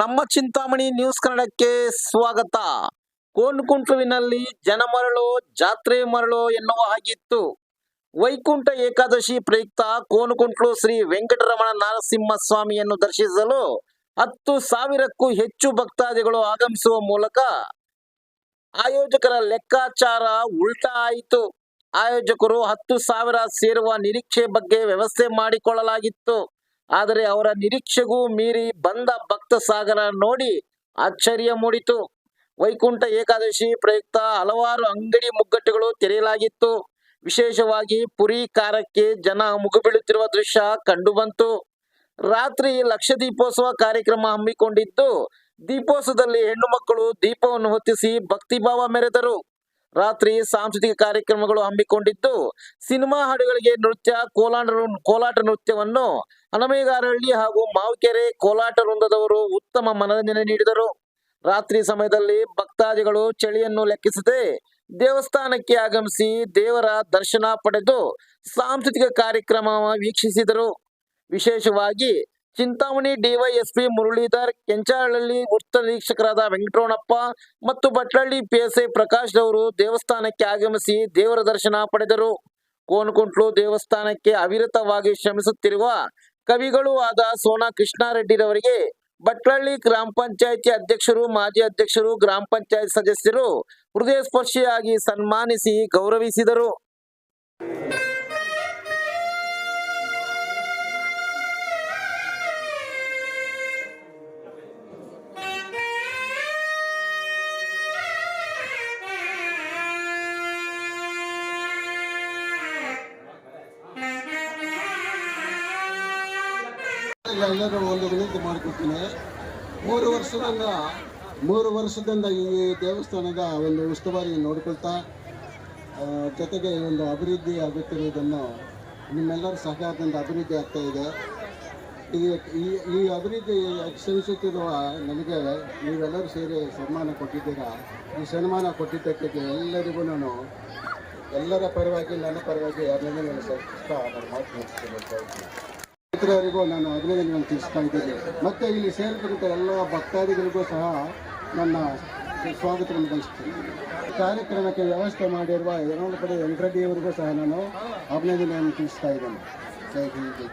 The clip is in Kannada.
ನಮ್ಮ ಚಿಂತಾಮಣಿ ನ್ಯೂಸ್ ಕನ್ನಡಕ್ಕೆ ಸ್ವಾಗತ. ಕೋನ್ಕುಂಟುವಿನಲ್ಲಿ ಜನಮರಳು ಜಾತ್ರೆ ಮರಳು ಎನ್ನುವ ಹಾಗಿತ್ತು. ವೈಕುಂಠ ಏಕಾದಶಿ ಪ್ರಯುಕ್ತ ಕೋನ್ಕುಂಟ್ಲು ಶ್ರೀ ವೆಂಕಟರಮಣ ನರಸಿಂಹ ಸ್ವಾಮಿಯನ್ನು ದರ್ಶಿಸಲು ಹತ್ತು ಸಾವಿರಕ್ಕೂ ಹೆಚ್ಚು ಭಕ್ತಾದಿಗಳು ಆಗಮಿಸುವ ಮೂಲಕ ಆಯೋಜಕರ ಲೆಕ್ಕಾಚಾರ ಉಲ್ಟಾ ಆಯಿತು. ಆಯೋಜಕರು ಹತ್ತು ಸಾವಿರ ಸೇರುವ ನಿರೀಕ್ಷೆ ಬಗ್ಗೆ ವ್ಯವಸ್ಥೆ ಮಾಡಿಕೊಳ್ಳಲಾಗಿತ್ತು. ಆದರೆ ಅವರ ನಿರೀಕ್ಷೆಗೂ ಮೀರಿ ಬಂದ ಭಕ್ತ ಸಾಗರ ನೋಡಿ ಆಶ್ಚರ್ಯ ಮೂಡಿತು. ವೈಕುಂಠ ಏಕಾದಶಿ ಪ್ರಯುಕ್ತ ಹಲವಾರು ಅಂಗಡಿ ಮುಗ್ಗಟ್ಟುಗಳು ತೆರೆಯಲಾಗಿತ್ತು. ವಿಶೇಷವಾಗಿ ಪುರಿ ಕಾರಕ್ಕೆ ಜನ ಮುಗುಬೀಳುತ್ತಿರುವ ದೃಶ್ಯ ಕಂಡುಬಂತು. ರಾತ್ರಿ ಲಕ್ಷ ದೀಪೋತ್ಸವ ಕಾರ್ಯಕ್ರಮ ಹಮ್ಮಿಕೊಂಡಿದ್ದು, ದೀಪೋತ್ಸವದಲ್ಲಿ ಹೆಣ್ಣು ಮಕ್ಕಳು ದೀಪವನ್ನು ಹೊತ್ತಿಸಿ ಭಕ್ತಿಭಾವ ಮೆರೆದರು. ರಾತ್ರಿ ಸಾಂಸ್ಕೃತಿಕ ಕಾರ್ಯಕ್ರಮಗಳು ಹಮ್ಮಿಕೊಂಡಿದ್ದು, ಸಿನಿಮಾ ಹಾಡುಗಳಿಗೆ ನೃತ್ಯ, ಕೋಲಾಟ ಕೋಲಾಟ ನೃತ್ಯವನ್ನು ಹನಮೇಗಾರಹಳ್ಳಿ ಹಾಗೂ ಮಾವುಕೆರೆ ಕೋಲಾಟ ವೃಂದದವರು ಉತ್ತಮ ಮನರಂಜನೆ ನೀಡಿದರು. ರಾತ್ರಿ ಸಮಯದಲ್ಲಿ ಭಕ್ತಾದಿಗಳು ಚಳಿಯನ್ನು ಲೆಕ್ಕಿಸದೆ ದೇವಸ್ಥಾನಕ್ಕೆ ಆಗಮಿಸಿ ದೇವರ ದರ್ಶನ ಪಡೆದು ಸಾಂಸ್ಕೃತಿಕ ಕಾರ್ಯಕ್ರಮ ವೀಕ್ಷಿಸಿದರು. ವಿಶೇಷವಾಗಿ ಚಿಂತಾಮಣಿ ಡಿವೈಎಸ್ಪಿ ಮುರಳೀಧರ್, ಕೆಂಚಾಳಹಳ್ಳಿ ವೃತ್ತ ನಿರೀಕ್ಷಕರಾದ ವೆಂಕಟರಮಣಪ್ಪ ಮತ್ತು ಭಟ್ಲಹಳ್ಳಿ ಪಿಎಸ್ಐ ಪ್ರಕಾಶ್ ಅವರು ದೇವಸ್ಥಾನಕ್ಕೆ ಆಗಮಿಸಿ ದೇವರ ದರ್ಶನ ಪಡೆದರು. ಕೋನಕುಂಟ್ಲು ದೇವಸ್ಥಾನಕ್ಕೆ ಅವಿರತವಾಗಿ ಶ್ರಮಿಸುತ್ತಿರುವ ಕವಿಗಳು ಆದ ಸೋನಾ ಕೃಷ್ಣಾರೆಡ್ಡಿರವರಿಗೆ ಭಟ್ಲಹಳ್ಳಿ ಗ್ರಾಮ ಪಂಚಾಯಿತಿ ಅಧ್ಯಕ್ಷರು, ಮಾಜಿ ಅಧ್ಯಕ್ಷರು, ಗ್ರಾಮ ಪಂಚಾಯತ್ ಸದಸ್ಯರು ಹೃದಯ ಸ್ಪರ್ಶಿಯಾಗಿ ಸನ್ಮಾನಿಸಿ ಗೌರವಿಸಿದರು. ಎಲ್ಲರೂ ಒಂದು ವಿನಂತಿ ಮಾಡಿಕೊಡ್ತೀನಿ. ಮೂರು ವರ್ಷದಿಂದ ಮೂರು ವರ್ಷದಿಂದ ಈ ದೇವಸ್ಥಾನದ ಒಂದು ಉಸ್ತುವಾರಿ ನೋಡ್ಕೊಳ್ತಾ ಜೊತೆಗೆ ಒಂದು ಅಭಿವೃದ್ಧಿ ಆಗುತ್ತಿರುವುದನ್ನು ನಿಮ್ಮೆಲ್ಲರ ಸಹಕಾರದಿಂದ ಅಭಿವೃದ್ಧಿ ಆಗ್ತಾ ಇದೆ. ಈ ಈ ಅಭಿವೃದ್ಧಿ ಶ್ರಮಿಸುತ್ತಿರುವ ನನಗೆ ನೀವೆಲ್ಲರೂ ಸೇರಿ ಸನ್ಮಾನ ಕೊಟ್ಟಿದ್ದೀರಾ? ಈ ಸನ್ಮಾನ ಕೊಟ್ಟಿದ್ದಕ್ಕೆ ಎಲ್ಲರಿಗೂ ನಾನು, ಎಲ್ಲರ ಪರವಾಗಿ, ನನ್ನ ಪರವಾಗಿ ಯಾರಿಗೂ ನನಗೆ ನಾನು ಮಾತು ಮುಗಿಸ್ತೀನಿ ಮಿತ್ರರಿಗೂ ನಾನು ಅಭಿನಂದನೆಗಳನ್ನು ತಿಳಿಸ್ತಾ ಇದ್ದೇನೆ. ಮತ್ತು ಇಲ್ಲಿ ಸೇರಿದಂಥ ಎಲ್ಲ ಭಕ್ತಾದಿಗಳಿಗೂ ಸಹ ನನ್ನ ಸ್ವಾಗತವನ್ನು ಬಯಸ್ತೇನೆ. ಕಾರ್ಯಕ್ರಮಕ್ಕೆ ವ್ಯವಸ್ಥೆ ಮಾಡಿರುವ ಎರಡು ಕಡೆ ವೆಂಕಟರೆಡ್ಡಿಯವರಿಗೂ ಸಹ ನಾನು ಅಭಿನಂದನೆಯನ್ನು ತಿಳಿಸ್ತಾ ಇದ್ದೇನೆ. ಜೈ ಹಿಂದ್, ಜೈ